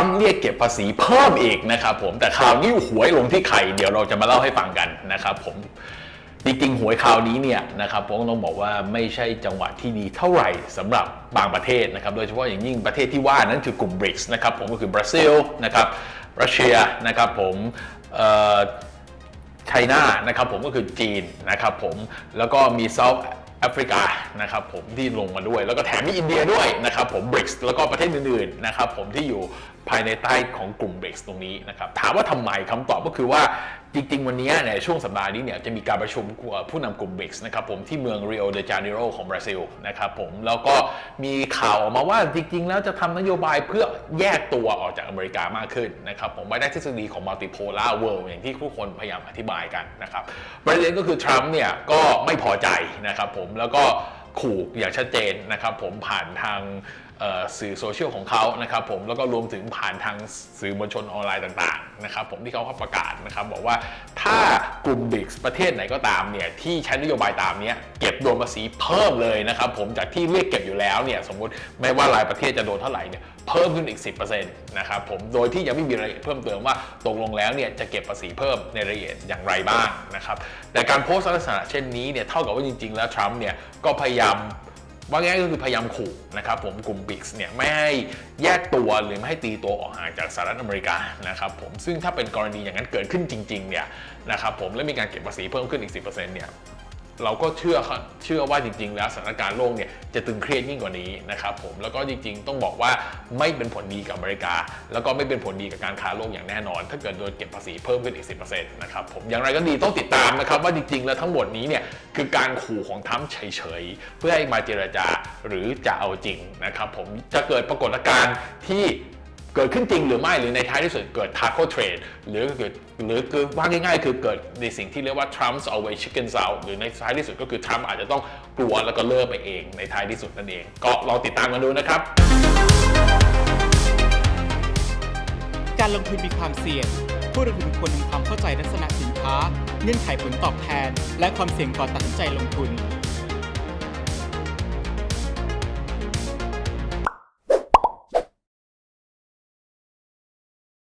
มป์เรียกเก็บภาษีเพิ่มอีกนะครับผมแต่ข่าวนี้หวยลงที่ใครเดี๋ยวเราจะมาเล่าให้ฟังกันนะครับผมจริงๆหวยข่าวนี้เนี่ยนะครับผมต้องบอกว่าไม่ใช่จังหวะที่ดีเท่าไหร่สำหรับบางประเทศนะครับโดยเฉพาะอย่างยิ่งประเทศที่ว่านั้นคือกลุ่ม BRICS นะครับผมก็คือบราซิลนะครับรัสเซียนะครับผมเอ่อไชน่านะครับผมก็คือจีนนะครับผมแล้วก็มีเซาท์ แอฟริกานะครับผมที่ลงมาด้วย แล้วก็แถมมีอินเดียด้วยนะครับผมบริกส์แล้วก็ประเทศอื่นๆนะครับผมที่อยู่ภายในใต้ของกลุ่มบริกส์ตรงนี้นะครับถามว่าทำไมคำตอบก็คือว่า จริง ๆ วันนี้ในช่วงสัปดาห์นี้เนี่ยจะมีการประชุมผู้นำกลุ่มบริกส์นะครับผมที่เมืองริโอเดจาเนโรของบราซิลนะครับผมแล้วก็มีข่าวออกมาว่าจริง ๆ แล้วจะทำนโยบายเพื่อแยกตัวออกจากอเมริกามากขึ้นนะครับผมไม่ได้ทฤษฎีของ multipolar world อย่างที่ผู้คนพยายามอธิบายกันนะครับประเด็นก็คือทรัมป์เนี่ยก็ไม่พอใจนะครับผมแล้วก็ ขู่อย่างชัดเจนนะครับผมผ่านทางสื่อโซเชียลของเขานะครับผมแล้วก็รวมถึงผ่านทางสื่อมวลชนออนไลน์ต่างๆนะครับผมที่เขาประกาศนะครับบอกว่า ถ้ากลุ่มบริกประเทศไหนก็ตามเนี่ยที่ใช้นโยบายตามนี้เก็บโดนภาษีเพิ่มเลยนะครับผมจากที่เรียกเก็บอยู่แล้วเนี่ยสมมติไม่ว่ารายประเทศจะโดนเท่าไหร่เนี่ยเพิ่มขึ้นอีก 10%นะครับผมโดยที่ยังไม่มีรายละเอียดเพิ่มเติมว่าตกลงแล้วเนี่ยจะเก็บภาษีเพิ่มในรายละเอียดอย่างไรบ้างนะครับแต่การโพสต์ลักษณะเช่นนี้เนี่ยเท่ากับว่าจริง ๆ แล้วทรัมป์เนี่ยก็พยายาม ว่าง่ายก็คือพยายามขู่นะครับผมกลุ่มบิกส์เนี่ยไม่ให้แยกตัวหรือไม่ให้ตีตัวออกห่างจากสหรัฐอเมริกานะครับผมซึ่งถ้าเป็นกรณีอย่างนั้นเกิดขึ้นจริงๆเนี่ยนะครับผมและมีการเก็บภาษีเพิ่มขึ้นอีก 10%เนี่ย เราก็เชื่อเชื่อว่าจริง ๆ แล้วสถานการณ์โลกเนี่ยจะตึงเครียดยิ่งกว่านี้นะครับผมแล้วก็จริง ๆ ต้องบอกว่าไม่เป็นผลดีกับอเมริกา แล้วก็ไม่เป็นผลดีกับการค้าโลกอย่างแน่นอน ถ้าเกิดโดนเก็บภาษีเพิ่มขึ้นอีก 10%นะครับผมอย่างไรก็ดีต้องติดตามนะครับว่าจริง ๆ แล้วทั้งหมดนี้เนี่ยคือการขู่ของทรัมเฉยๆเพื่อให้มาเจรจาหรือจะเอาจริงนะครับผมจะเกิดปรากฏการณ์ที่ เกิดขึ้นจริงหรือไม่หรือในท้ายที่สุดเกิด taco trade หรือเกิดหรือคือว่าง่ายๆ คือเกิดในสิ่งที่เรียกว่า Trump's always chicken out หรือในท้ายที่สุดก็คือทรัมป์อาจจะต้องกลัวแล้วก็เลิกไปเองในท้ายที่สุดนั่นเอง ก็ลองติดตามกันดูนะครับ การลงทุนมีความเสี่ยง ผู้ลงทุนควรทำความเข้าใจลักษณะสินค้า เงื่อนไขผลตอบแทน และความเสี่ยงก่อนตัดสินใจลงทุน